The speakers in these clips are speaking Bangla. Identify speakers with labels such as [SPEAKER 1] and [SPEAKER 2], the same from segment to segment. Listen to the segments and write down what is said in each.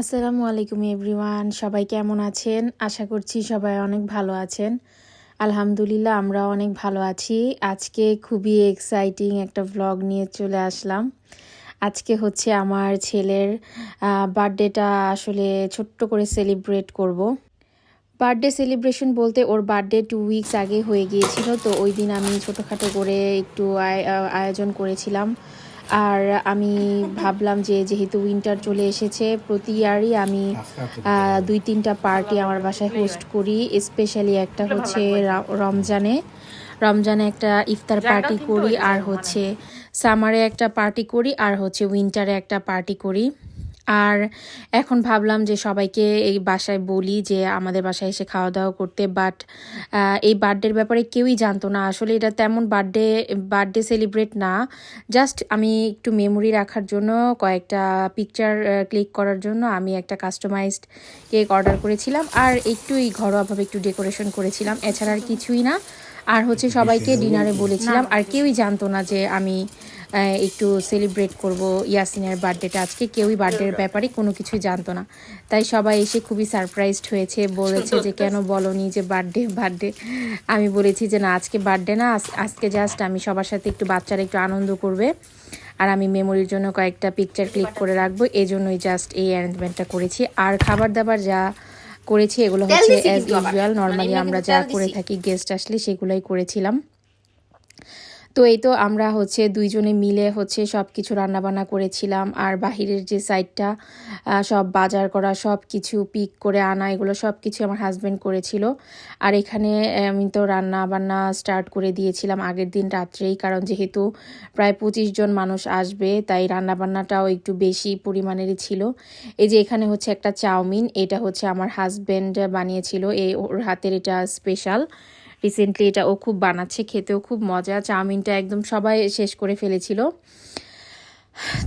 [SPEAKER 1] আসসালামু আলাইকুম এভরিওয়ান, সবাই কেমন আছেন? আশা করছি সবাই অনেক ভালো আছেন। আলহামদুলিল্লাহ আমরা অনেক ভালো আছি। আজকে খুবই এক্সাইটিং একটা ভ্লগ নিয়ে চলে আসলাম। আজকে হচ্ছে আমার ছেলের বার্থডেটা আসলে ছোট্ট করে সেলিব্রেট করব। বার্থডে সেলিব্রেশন বলতে ওর বার্থডে টু উইকস আগে হয়ে গিয়েছিল, তো ওই দিন আমি ছোটোখাটো করে একটু আয়োজন করেছিলাম। আর আমি ভাবলাম যে যেহেতু উইন্টার চলে এসেছে, প্রতি ইয়ারই আমি দুই তিনটা পার্টি আমার বাসায় হোস্ট করি। স্পেশালি একটা হচ্ছে রমজানে। রমজানে একটা ইফতার পার্টি করি আর হচ্ছে সামারে একটা পার্টি করি আর হচ্ছে উইন্টারে একটা পার্টি করি। আর এখন ভাবলাম যে সবাইকে এই বাসায় বলি যে আমাদের বাসায় এসে খাওয়া দাওয়া করতে বাট এই বার্থডের ব্যাপারে কেউই জানতো না। আসলে এটা তেমন বার্থডে বার্থডে সেলিব্রেট না। জাস্ট আমি একটু মেমোরি রাখার জন্য কয়েকটা পিকচার ক্লিক করার জন্য আমি একটা কাস্টমাইজড কেক অর্ডার করেছিলাম। আর একটুই ঘরোয়াভাবে একটু ডেকোরেশন করেছিলাম। এছাড়া আর কিছুই না। আর হচ্ছে সবাইকে ডিনারে বলেছিলাম। আর কেউই জানতো না যে আমি একটু সেলিব্রেট করব ইয়াসিনের বার্থডেটা আজকে কেউই বার্থডের ব্যাপারে কোনো কিছুই জানতো না। তাই সবাই এসে খুবই সারপ্রাইজড হয়েছে বলেছে যে কেন বলনি যে বার্থডে বার্থডে আমি বলেছি যে না আজকে বার্থডে না আজকে জাস্ট আমি সবার সাথে একটু বাচ্চারা একটু আনন্দ করবে। আর আমি মেমোরির জন্য কয়েকটা পিকচার ক্লিক করে রাখব। এই জন্যই জাস্ট এই অ্যারেঞ্জমেন্টটা করেছি। আর খাবার দাবার যা করেছি এগুলো হচ্ছে অ্যাজ ইউজুয়াল নর্মালি আমরা যা করে থাকি গেস্ট আসলে সেগুলোই করেছিলাম। তো এই তো আমরা হচ্ছে দুইজনে মিলে হচ্ছে সব কিছু রান্নাবান্না করেছিলাম। আর বাহিরের যে সাইডটা সব বাজার করা সব কিছু পিক করে আনা, এগুলো সব কিছু আমার হাজব্যান্ড করেছিল। আর এখানে আমি তো রান্না বান্না স্টার্ট করে দিয়েছিলাম আগের দিন রাত্রেই, কারণ যেহেতু প্রায় পঁচিশ জন মানুষ আসবে, তাই রান্নাবান্নাটাও একটু বেশি পরিমাণেরই ছিল। এই যে এখানে হচ্ছে একটা চাউমিন, এটা হচ্ছে আমার হাজব্যান্ড বানিয়েছিল, এই ওর হাতের এটা স্পেশাল রিসেন্টলি এটা ও খুব বানাচ্ছে খেতেও খুব মজা। চাউমিনটা একদম সবাই শেষ করে ফেলেছিল।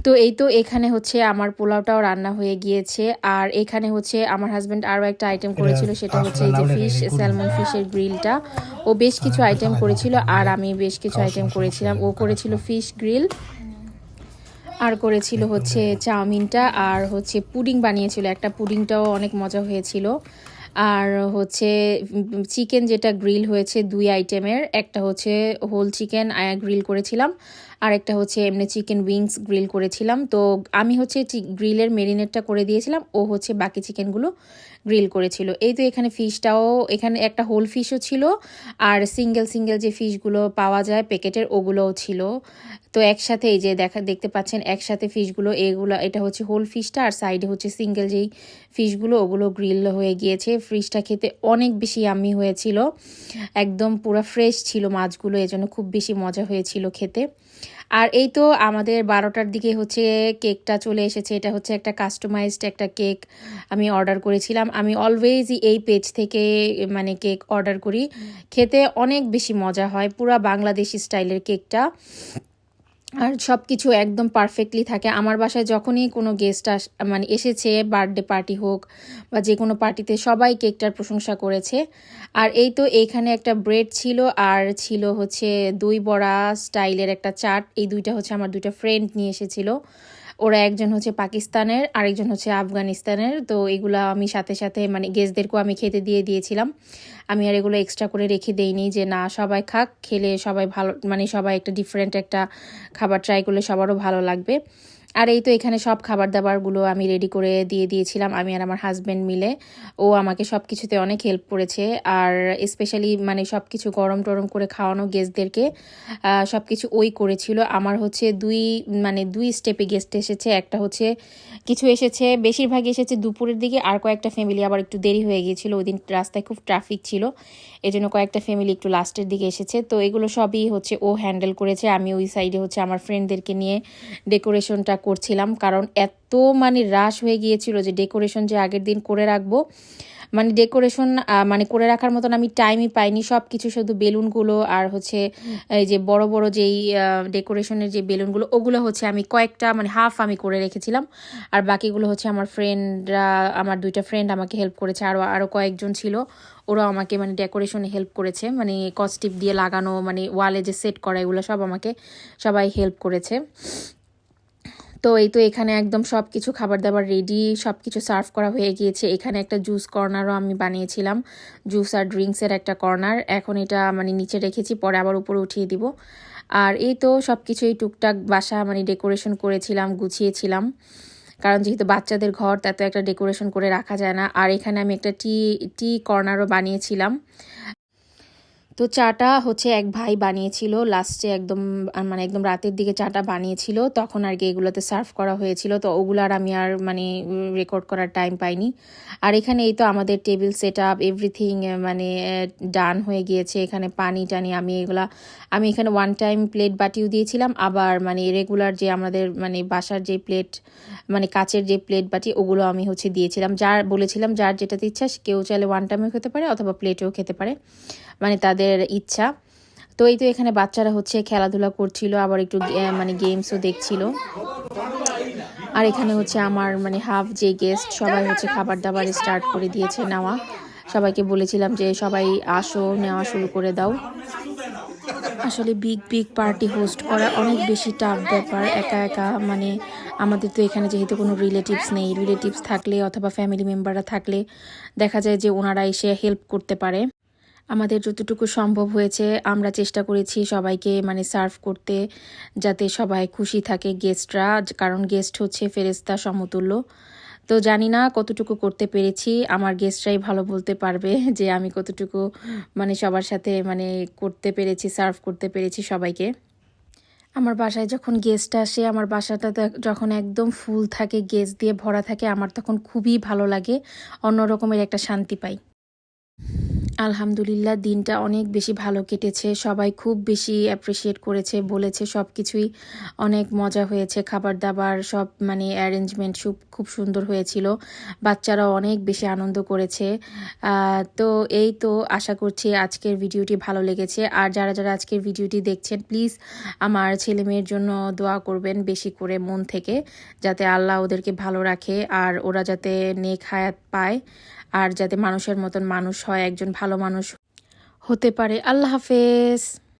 [SPEAKER 1] তো এই তো এখানে হচ্ছে আমার পোলাওটাও রান্না হয়ে গিয়েছে। আর এখানে হচ্ছে আমার হাজব্যান্ড আরও একটা আইটেম করেছিল সেটা হচ্ছে এই যে ফিশ স্যালমন ফিশের গ্রিলটা ও বেশ কিছু আইটেম করেছিল আর আমি বেশ কিছু আইটেম করেছিলাম। ও করেছিল ফিশ গ্রিল আর করেছিল হচ্ছে চাউমিনটা। আর হচ্ছে পুডিং বানিয়েছিল। একটা পুডিংটাও অনেক মজা হয়েছিল। আর হচ্ছে চিকেন যেটা গ্রিল হয়েছে দুই আইটেমের একটা হচ্ছে হোল চিকেন গ্রিল করেছিলাম। আর একটা হচ্ছে এমনি চিকেন উইংস গ্রিল করেছিলাম। তো আমি হচ্ছে গ্রিলের মেরিনেটটা করে দিয়েছিলাম, ও হচ্ছে বাকি চিকেনগুলো গ্রিল করেছিল। এই তো এখানে ফিশটাও এখানে একটা হোল ফিশও ছিল, আর সিঙ্গেল সিঙ্গেল যে ফিশগুলো পাওয়া যায় প্যাকেটের ওগুলোও ছিল। তো একসাথে এই যে দেখা, দেখতে পাচ্ছেন, একসাথে ফিশগুলো এগুলো, এটা হচ্ছে হোল ফিশটা আর সাইডে হচ্ছে সিঙ্গেল যেই ফিশগুলো ওগুলো গ্রিল হয়ে গিয়েছে। ফিশটা খেতে অনেক বেশি আমি হয়েছিল। একদম পুরো ফ্রেশ ছিল মাছগুলো, এজন্য খুব বেশি মজা হয়েছিল খেতে। আর এই তো আমাদের বারোটার দিকে হচ্ছে কেকটা চলে এসেছে। এটা হচ্ছে একটা কাস্টমাইজড একটা কেক আমি অর্ডার করেছিলাম। আমি অলওয়েজই এই পেজ থেকে মানে কেক অর্ডার করি। খেতে অনেক বেশি মজা হয়। পুরা বাংলাদেশি স্টাইলের কেকটা। আর সব কিছু একদম পারফেক্টলি থাকে। আমার বাসায় যখনই কোনো গেস্ট আস মানে এসেছে বার্থডে পার্টি হোক বা যে কোনো পার্টিতে সবাই কেকটার প্রশংসা করেছে। আর এই তো এইখানে একটা ব্রেড ছিল আর ছিল হচ্ছে দই বড়া স্টাইলের একটা চাট। এই দুইটা হচ্ছে আমার দুইটা ফ্রেন্ড নিয়ে এসেছিল। ওরা একজন হচ্ছে পাকিস্তানের, আরেকজন হচ্ছে আফগানিস্তানের। তো এগুলো আমি সাথে সাথে মানে গেস্টদেরকেও আমি খেতে দিয়ে দিয়েছিলাম। আমি আর এগুলো এক্সট্রা করে রেখে দেইনি যে না, সবাই খাক, খেলে সবাই ভালো মানে সবাই একটা ডিফারেন্ট একটা খাবার ট্রাই করলে সবারও ভালো লাগবে। আর এই তো এখানে সব খাবার দাবারগুলো আমি রেডি করে দিয়ে দিয়েছিলাম, আমি আর আমার হাজব্যান্ড মিলে। ও আমাকে সব কিছুতে অনেক হেল্প করেছে আর স্পেশালি মানে সব কিছু গরম টরম করে খাওয়ানো গেস্টদেরকে সব কিছু ওই করেছিল। আমার হচ্ছে দুই মানে দুই স্টেপে গেস্ট এসেছে, একটা হচ্ছে কিছু এসেছে বেশিরভাগই এসেছে দুপুরের দিকে, আর কয়েকটা ফ্যামিলি আবার একটু দেরি হয়ে গিয়েছিল, ওই দিন রাস্তায় খুব ট্রাফিক ছিল, এজন্য কয়েকটা ফ্যামিলি একটু লাস্টের দিকে এসেছে। তো এগুলো সবই হচ্ছে ও হ্যান্ডেল করেছে, আমি ওই সাইডে হচ্ছে আমার ফ্রেন্ডদেরকে নিয়ে ডেকোরেশনটা করছিলাম, কারণ এত মানে রাশ হয়ে গিয়েছিল যে ডেকোরেশন যে আগের দিন করে রাখব। মানে ডেকোরেশন মানে করে রাখার মতন আমি টাইমই পাইনি। সব কিছু শুধু বেলুনগুলো আর হচ্ছে, এই যে বড় বড় যেই ডেকোরেশনের যে বেলুনগুলো, ওগুলো হচ্ছে আমি কয়েকটা মানে হাফ আমি করে রেখেছিলাম। আর বাকিগুলো হচ্ছে আমার ফ্রেন্ডরা আমার দুইটা ফ্রেন্ড আমাকে হেল্প করেছে। আরও আরও কয়েকজন ছিল। ওরাও আমাকে মানে ডেকোরেশনে হেল্প করেছে। মানে কস্টিপ দিয়ে লাগানো মানে ওয়ালে যে সেট করা, এগুলো সব আমাকে সবাই হেল্প করেছে। তো এই তো এখানে একদম সব কিছু খাবার দাবার রেডি সব কিছু সার্ভ করা হয়ে গিয়েছে। এখানে একটা জুস কর্নারও আমি বানিয়েছিলাম। জুস আর ড্রিঙ্কসের একটা কর্নার। এখন এটা মানে নিচে রেখেছি, পরে আবার উপরে উঠিয়ে দিব। আর এই তো সব কিছুই টুকটাক বাসা মানে ডেকোরেশন করেছিলাম, গুছিয়েছিলাম। কারণ যেহেতু বাচ্চাদের ঘর, তাতে একটা ডেকোরেশন করে রাখা যায় না। আর এখানে আমি একটা টি টি কর্নারও বানিয়েছিলাম। তো চাটা হচ্ছে এক ভাই বানিয়েছিল। লাস্টে একদম মানে একদম রাতের দিকে চাটা বানিয়েছিল। তখন আর কি এগুলোতে সার্ভ করা হয়েছিল। তো ওগুলো আর আমি আর মানে রেকর্ড করার টাইম পাইনি। আর এখানে এই তো আমাদের টেবিল সেট আপ এভরিথিং মানে ডান হয়ে গিয়েছে। এখানে পানি টানি আমি এগুলা, আমি এখানে ওয়ান টাইম প্লেট বাটিও দিয়েছিলাম। আবার মানে রেগুলার যে আমাদের মানে বাসার যে প্লেট মানে কাচের যে প্লেট বাটি, ওগুলো আমি হচ্ছে দিয়েছিলাম। যার, বলেছিলাম যার যেটাতে ইচ্ছা কেউ চাইলে ওয়ান টাইমেও খেতে পারে অথবা প্লেটেও খেতে পারে। মানে তাদের ইচ্ছা। তো এই তো এখানে বাচ্চারা হচ্ছে খেলাধুলা করছিল, আবার একটু মানে গেমসও দেখছিল। আর এখানে হচ্ছে আমার মানে হাফ যে গেস্ট সবাই হচ্ছে খাবার দাবার স্টার্ট করে দিয়েছে নেওয়া। সবাইকে বলেছিলাম যে সবাই আসো, নেওয়া শুরু করে দাও। আসলে বিগ বিগ পার্টি হোস্ট করা অনেক বেশি টাফ ব্যাপার, একা একা মানে আমাদের তো এখানে যেহেতু কোনো রিলেটিভস নেই রিলেটিভস থাকলে অথবা ফ্যামিলি মেম্বাররা থাকলে দেখা যায় যে ওনারা এসে হেল্প করতে পারে। আমাদের যতটুকু সম্ভব হয়েছে, আমরা চেষ্টা করেছি সবাইকে মানে সার্ভ করতে, যাতে সবাই খুশি থাকে গেস্টরা কারণ গেস্ট হচ্ছে ফেরেস্তা সমতুল্য। তো জানি না কতটুকু করতে পেরেছি, আমার গেস্টরাই ভালো বলতে পারবে যে আমি কতটুকু মানে সবার সাথে মানে করতে পেরেছি সার্ভ করতে পেরেছি সবাইকে। আমার বাসায় যখন গেস্ট আসে, আমার বাসাটা যখন একদম ফুল থাকে গেস্ট দিয়ে ভরা থাকে, আমার তখন খুবই ভালো লাগে অন্য রকমের একটা শান্তি পাই। আলহামদুলিল্লাহ, দিনটা অনেক বেশি ভালো কেটেছে। সবাই খুব বেশি অ্যাপ্রিসিয়েট করেছে, বলেছে সব কিছুই অনেক মজা হয়েছে খাবার দাবার সব মানে অ্যারেঞ্জমেন্ট খুব সুন্দর হয়েছিল। বাচ্চারাও অনেক বেশি আনন্দ করেছে। তো এই তো আশা করছি আজকের ভিডিওটি ভালো লেগেছে। আর যারা যারা আজকের ভিডিওটি দেখছেন প্লিজ আমার ছেলে মেয়ের জন্য দোয়া করবেন বেশি করে মন থেকে, যাতে আল্লাহ ওদেরকে ভালো রাখে। আর ওরা যাতে নেক হায়াত পায় আর যাতে মানুষের মতন মানুষ হয় একজন ভালো মানুষ হতে পারে। আল্লাহ হাফেজ।